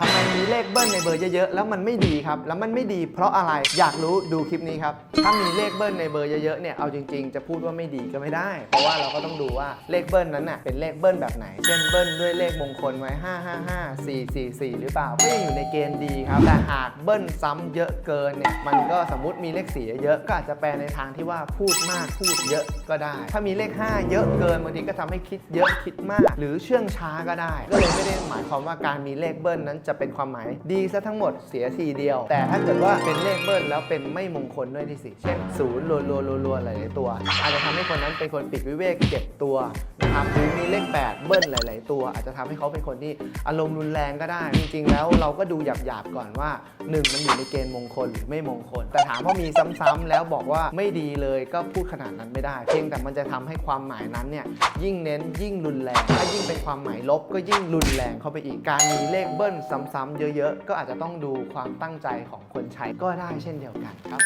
ทำไมมีเลขเบิ้ลในเบอร์เยอะๆ แล้วมันไม่ดีครับ แล้วมันไม่ดีเพราะอะไร อยากรู้ดูคลิปนี้ครับ ถ้ามีเลขเบิ้ลในเบอร์เยอะๆ เนี่ย เอาจริงๆ จะพูดว่าไม่ดีก็ไม่ได้ เพราะว่าเราก็ต้องดูว่าเลขเบิ้ลนั้นน่ะเป็นเลขเบิ้ลแบบไหน เช่นเบิ้ลด้วยเลขมงคลไว้ 5 5 5 4 4 4 หรือเปล่า ก็ยังอยู่ในเกณฑ์ดีครับ แต่หากเบิ้ลซ้ำเยอะเกินเนี่ย มันก็สมมติมีเลข4เยอะ ก็อาจจะแปลในทางที่ว่าพูดมากพูดเยอะก็ได้ ถ้ามีเลข 5 เยอะเกินบางทีก็ทำให้คิดเยอะคิดมาก หรือเชื่องช้าก็ได้ ก็เลยไม่ได้หมายความว่าการมีเลขเบิ้ลนั้นจะจะเป็นความหมายดีซะทั้งหมดเสียทีเดียว แต่ถ้าเกิดว่าเป็นเลขเบิ้ลแล้วเป็นไม่มงคลด้วยที่สิเช่นศูนย์รัวรัวรัวรัวหลายๆตัว อาจจะทำให้คนนั้นเป็นคนปิดวิเวกเก็บตัว นะครับหรือมีเลข 8 เบิ้ลหลาย ๆ ตัว อาจจะทำให้เขาเป็นคนที่อารมณ์รุนแรงก็ได้ จริง ๆ แล้วเราก็ดูหยาบ ๆ ก่อนว่า 1 มันอยู่ในเกณฑ์มงคลหรือไม่มงคล แต่ถามว่ามีซ้ำๆแล้วบอกว่าไม่ดีเลยก็พูดขนาดนั้นไม่ได้ เพียงแต่มันจะทำให้ความหมายนั้นเนี่ยยิ่งเน้นยิ่งรุนแรง ถ้ายิ่งเป็นความหมายลบก็ยิ่งรุนแรงเข้าไปอีกการมีเลขเบิ้ลซ้ำๆเยอะ ๆ ก็อาจจะต้องดูความตั้งใจของคนใช้ก็ได้เช่นเดียวกันครับ